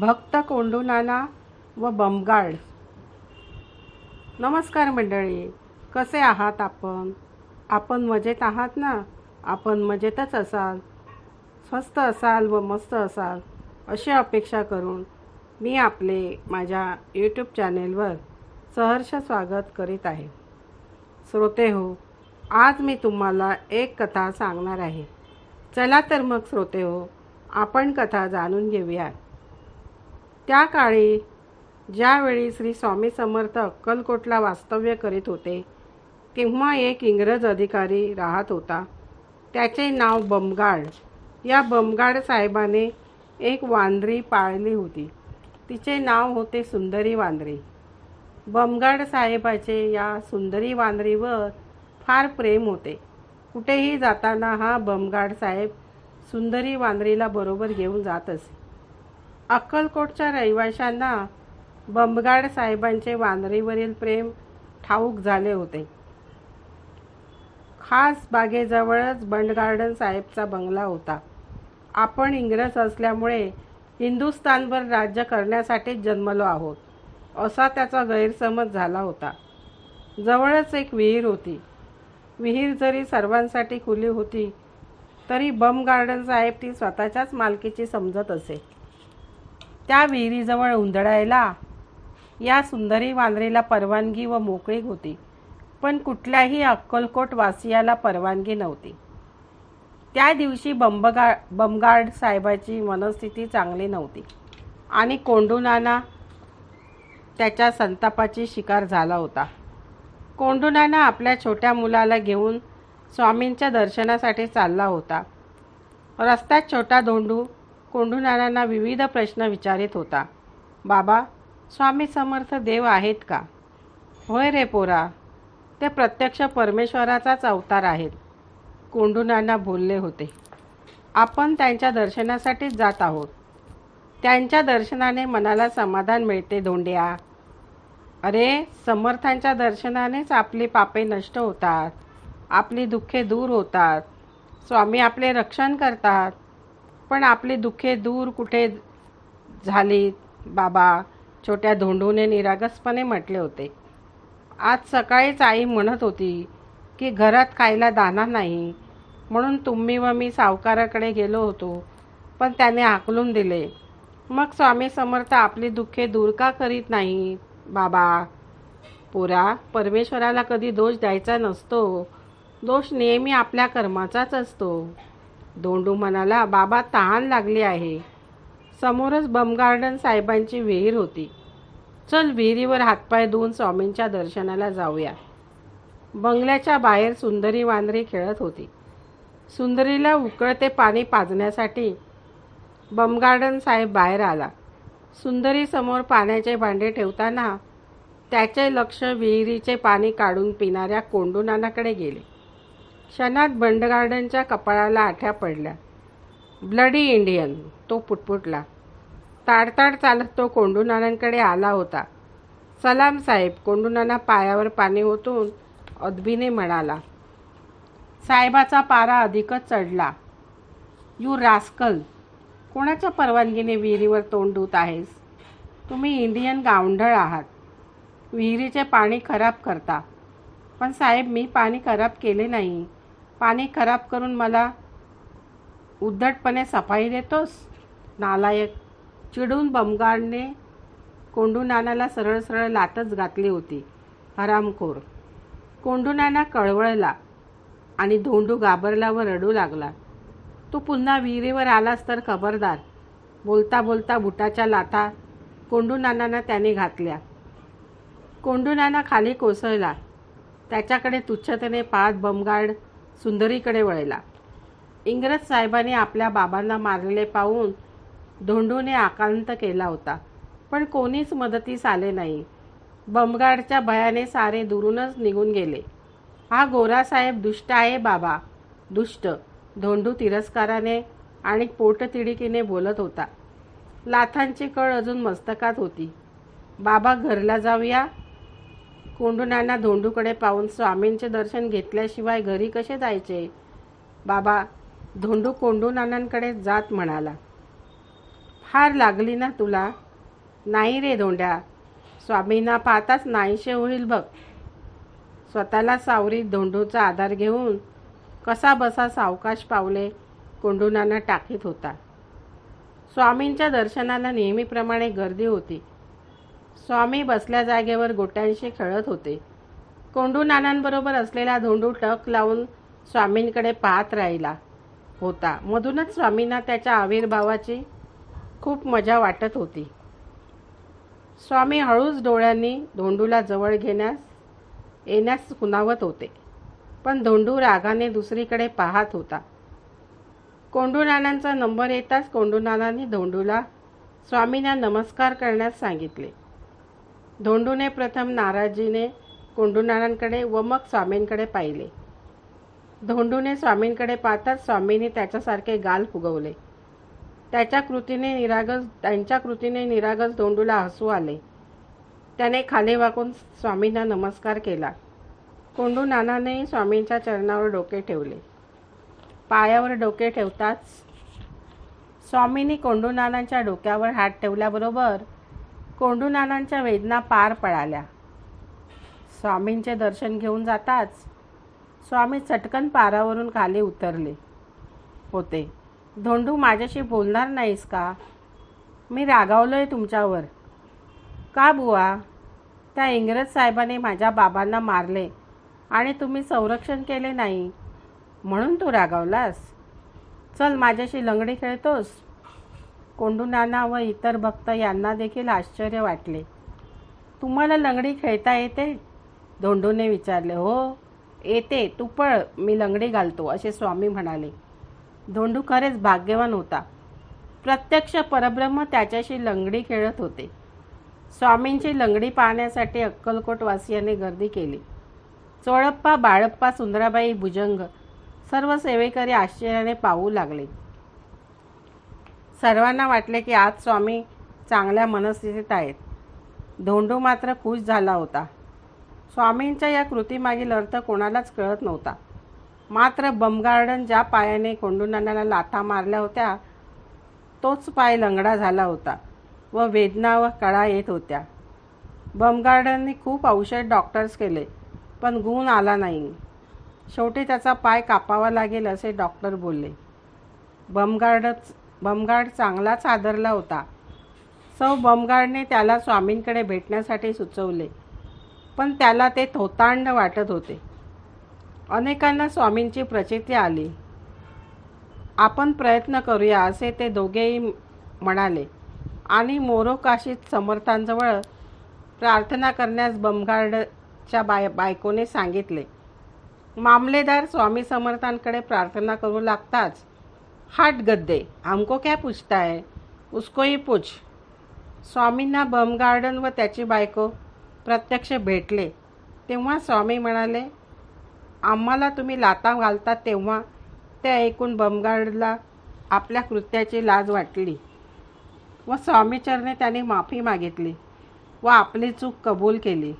भक्त कोंडूनाना व बमगाड नमस्कार मंडळी कसे आहात आपण? आपण मजेत आहात ना? आपण मजेतच असाल. स्वस्त असाल व मस्त असाल अशी अपेक्षा करून मी आपले माझ्या यूट्यूब चॅनेलवर सहर्ष स्वागत करीत आहे. श्रोते हो आज मी तुम्हाला एक कथा सांगणार आहे. चला तर मग श्रोते हो आपण कथा जाणून घेऊयात. त्या काळी ज्यावेळी श्री स्वामी समर्थ अक्कलकोटला वास्तव्य करीत होते तेव्हा एक इंग्रज अधिकारी राहत होता. त्याचे नाव बमगाड. या बमगाड साहेबाने एक वांद्री पाळली होती. तिचे नाव होते सुंदरी वांद्री. बमगाड साहेबाचे या सुंदरी वांद्रीवर फार प्रेम होते. कुठेही जाताना हा बमगाड साहेब सुंदरी वांद्रीला बरोबर घेऊन जात असे. अक्कलकोटच्या रहिवाशांना बंबगाड साहेबांचे वांद्रीवरील प्रेम ठाऊक झाले होते. खास बागेजवळच बंड गार्डन साहेबचा बंगला होता. आपण इंग्रज असल्यामुळे हिंदुस्थानवर राज्य करण्यासाठीच जन्मलो आहोत असा त्याचा गैरसमज झाला होता. जवळच एक विहीर होती. विहीर जरी सर्वांसाठी खुली होती तरी बम गार्डन साहेब ती स्वतःच्याच मालकीची समजत असे. त्या विहिरीजवळ उंदडायला या सुंदरी वांद्रेला परवानगी व मोकळीक होती पण कुठल्याही अक्कलकोट वासियाला परवानगी नव्हती. त्या दिवशी बंबगा बमगार्ड साहेबाची मनस्थिती चांगली नव्हती आणि कोंडुनाना त्याच्या संतापाची शिकार झाला होता. कोंडुनाना आपल्या छोट्या मुलाला घेऊन स्वामींच्या दर्शनासाठी चालला होता. रस्त्यात छोटा धोंडू कोंढुणाऱ्यांना विविध प्रश्न विचारित होता. बाबा स्वामी समर्थ देव आहेत का? होय रे पोरा ते प्रत्यक्ष परमेश्वराचाच अवतार आहेत कोंढुणांना बोलले होते. आपण त्यांच्या दर्शनासाठीच जात आहोत. त्यांच्या दर्शनाने मनाला समाधान मिळते धोंड्या. अरे समर्थांच्या दर्शनानेच आपली पापे नष्ट होतात आपली दुःखे दूर होतात. स्वामी आपले रक्षण करतात. पण आपली दुःखे दूर कुठे झालीत बाबा छोट्या धोंडूने निरागसपणे म्हटले होते. आज सकाळीच आई म्हणत होती की घरात खायला दाना नाही म्हणून तुम्ही व मी सावकाराकडे गेलो होतो पण त्याने आकलून दिले. मग स्वामी समर्थ आपली दुःखे दूर का करीत नाही? बाबा पुरा परमेश्वराला कधी दोष द्यायचा नसतो. दोष नेहमी आपल्या कर्माचाच असतो. दोंडू म्हणाला बाबा तहान लागली आहे. समोरच बमगार्डन साहेबांची विहीर होती. चल विहिरीवर हातपाय धुवून स्वामींच्या दर्शनाला जाऊया. बंगल्याच्या बाहेर सुंदरी वांद्री खेळत होती. सुंदरीला उकळते पाणी पाजण्यासाठी बमगार्डन साहेब बाहेर आला. सुंदरीसमोर पाण्याचे भांडे ठेवताना त्याचे लक्ष विहिरीचे पाणी काढून पिणाऱ्या कोंडूनानाकडे गेले. क्षणात बंडगार्डनच्या कपाळाला आठ्या पडल्या. ब्लडी इंडियन तो पुटपुटला. ताडताड चालत तो कोंडूनानांकडे आला होता. सलाम साहेब कोंडूनाना पायावर पाणी ओतून अदबीने म्हणाला साहेबाचा पारा अधिकच चढला. यू रास्कल कोणाच्या परवानगीने विहिरीवर तोंड धुत आहेस? तुम्ही इंडियन गावंढळ आहात. विहिरीचे पाणी खराब करता. पण साहेब मी पाणी खराब केले नाही. पाणी खराब करून मला उद्धटपणे सफाई देतोस? नालायक चिडून बमगाडने कोंडूनानाला सरळ सरळ लातच घातली होती. हरामखोर. कोंडूनाना कळवळला आणि धोंडू घाबरला व रडू लागला. तू पुन्हा विहिरीवर आलास तर खबरदार. बोलता बोलता बुटाच्या लाथा कोंडूनानांना त्याने घातल्या. कोंडूनाना खाली कोसळला. त्याच्याकडे तुच्छतेने पाहत बमगाड सुंदरीकडे वळला. इंग्रज साहेबांनी आपल्या बाबांना मारलेले पाहून धोंडूने आकांत केला होता. पण कोणीच मदतीस आले नाही. बमगाडच्या भयाने सारे दुरूनच निघून गेले. हा गोरासाहेब दुष्ट आहे बाबा. दुष्ट. धोंडू तिरस्काराने आणि पोटतिडकीने बोलत होता. लाथांची कळ अजून मस्तकात होती. बाबा घरला जाऊया. कोंडूनाना धोंडूकडे पाहून स्वामींचे दर्शन घेतल्याशिवाय घरी कसे जायचे? बाबा धोंडू कोंडूनानांकडे जात म्हणाला. फार लागली ना तुला? नाही रे धोंड्या. स्वामींना पाहताच नाहीशे होईल बघ. स्वतःला सावरीत धोंडूचा आधार घेऊन कसा बसा सावकाश पावले कोंडूनाना टाकीत होता. स्वामींच्या दर्शनाला नेहमीप्रमाणे गर्दी होती. स्वामी बसल्या जागेवर गोट्यांशी खेळत होते. कोंडू नानांबरोबर असलेला धोंडू टक लावून स्वामींकडे पाहत राहिला होता. मधूनच स्वामींना त्याच्या आविर्भावाची खूप मजा वाटत होती. स्वामी हळूच डोळ्यांनी धोंडूला जवळ घेण्यास येण्यास खुणावत होते. पण धोंडू रागाने दुसरीकडे पाहत होता. कोंडू नानांचा नंबर येताच कोंडू नानांनी धोंडूला स्वामींना नमस्कार करण्यास सांगितले. धोंडूने प्रथम नाराजीने कोंडूनानांकडे व मग स्वामींकडे पाहिले. धोंडूने स्वामींकडे पाहताच स्वामींनी त्याच्यासारखे गाल फुगवले. त्याच्या कृतीने निरागस त्यांच्या कृतीने निरागस धोंडूला हसू आले. त्याने खाली वाकून स्वामींना नमस्कार केला. कोंडू नानाने स्वामींच्या चरणावर डोके ठेवले. पायावर डोके ठेवताच स्वामींनी कोंडू नानांच्या डोक्यावर हात ठेवल्याबरोबर कोंडूनानांच्या वेदना पार पळाल्या. स्वामींचे दर्शन घेऊन जाताच स्वामी चटकन पारावरून खाली उतरले. होते धोंडू माझ्याशी बोलणार नाहीस का? मी रागावलो आहे तुमच्यावर. का बुवा? त्या इंग्रज साहेबाने माझ्या बाबांना मारले आणि तुम्ही संरक्षण केले नाही. म्हणून तू रागावलास? चल माझ्याशी लंगडी खेळतोस. कोंडू नाना व इतर भक्त यांना देखील आश्चर्य वाटले. तुम्हाला लंगडी खेळता येते? धोंडूने विचारले. हो येते. तू पळ मी लंगडी घालतो असे स्वामी म्हणाले. धोंडू खरेच भाग्यवान होता. प्रत्यक्ष परब्रह्म त्याच्याशी लंगडी खेळत होते. स्वामींची लंगडी पाहण्यासाठी अक्कलकोटवासियांनी गर्दी केली. चोळप्पा बाळप्पा सुंदराबाई भुजंग सर्व सेवेकरी आश्चर्याने पाहू लागले. सर्वांना वाटले की आज स्वामी चांगल्या मनस्थितीत आहेत. धोंडू मात्र खुश झाला होता. स्वामींच्या या कृतीमागील अर्थ कोणालाच कळत नव्हता. मात्र बमगार्डन ज्या पायाने कोंडूनानाला लाथा मारल्या होत्या तोच पाय लंगडा झाला होता व वेदना व कळा येत होत्या. बमगार्डनने खूप औषध डॉक्टर्स केले पण गुण आला नाही. शेवटी त्याचा पाय कापावा लागेल असे डॉक्टर बोलले. बमगार्डच बमगार्ड चांगलाच आदरला होता. सौ बमगार्डने त्याला स्वामींकडे भेटण्यासाठी सुचवले. पण त्याला ते थोतांड वाटत होते. अनेकांना स्वामींची प्रचिती आली. आपण प्रयत्न करूया असे ते दोघेही म्हणाले. आणि मोरोकाशीत समर्थांजवळ प्रार्थना करण्यास बमगार्डच्या बाय बायकोने सांगितले. मामलेदार स्वामी समर्थांकडे प्रार्थना करू लागताच हाट गद्दे हमको क्या पूछता है? उसको ही पूछ। स्वामींना बम गार्डन व त्याची बायको प्रत्यक्ष भेटले. तेव्हा स्वामी म्हणाले आम्हाला तुम्ही लाता घालता तेव्हा ते ऐकून बमगार्डला आपल्या कृत्याची लाज वाटली. व स्वामीचरणे त्याने माफी मागितली व आपली चूक कबूल केली.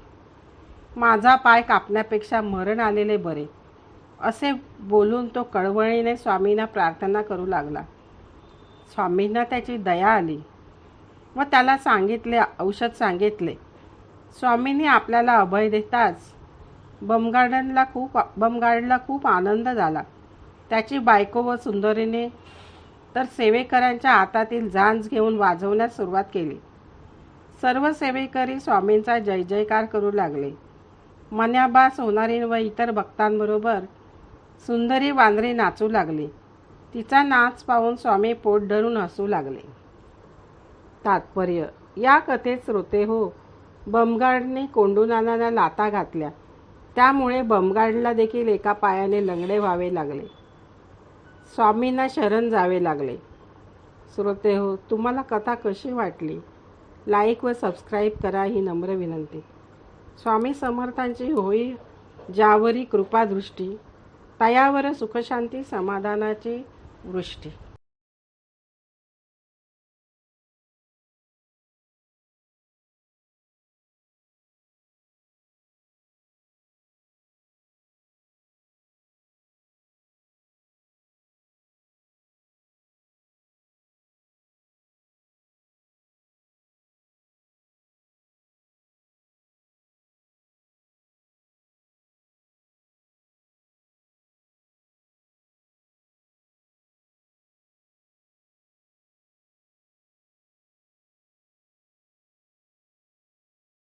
माझा पाय कापण्यापेक्षा मरण आलेले बरे. असे बोलून तो कळवळीने स्वामींना प्रार्थना करू लागला. स्वामींना त्याची दया आली व त्याला सांगितले औषध सांगितले. स्वामींनी आपल्याला अभय देताच बमगार्डनला खूप बमगार्डला खूप आनंद झाला. त्याची बायको व सुंदरीने तर सेवेकरांच्या हातातील झांज घेऊन वाजवण्यास सुरुवात केली. सर्व सेवेकरी स्वामींचा जय जयकार करू लागले. मन्याबास होणारी व इतर भक्तांबरोबर सुंदरी वांद्रे नाचू लागली. तिचा नाच पाहून स्वामी पोट धरून हसू लागले. तात्पर्य या कथेत श्रोते हो बमगार्डने कोंडूनानाला लाता घातल्या. त्यामुळे बमगार्डला देखील एका पायाने लंगडे व्हावे लागले. स्वामींना शरण जावे लागले. श्रोते हो तुम्हाला कथा कशी वाटली? लाईक व सबस्क्राईब करा ही नम्र विनंती. स्वामी समर्थांची होई ज्यावरी कृपादृष्टी. तयावर सुखशांती समाधानाची वृष्टी.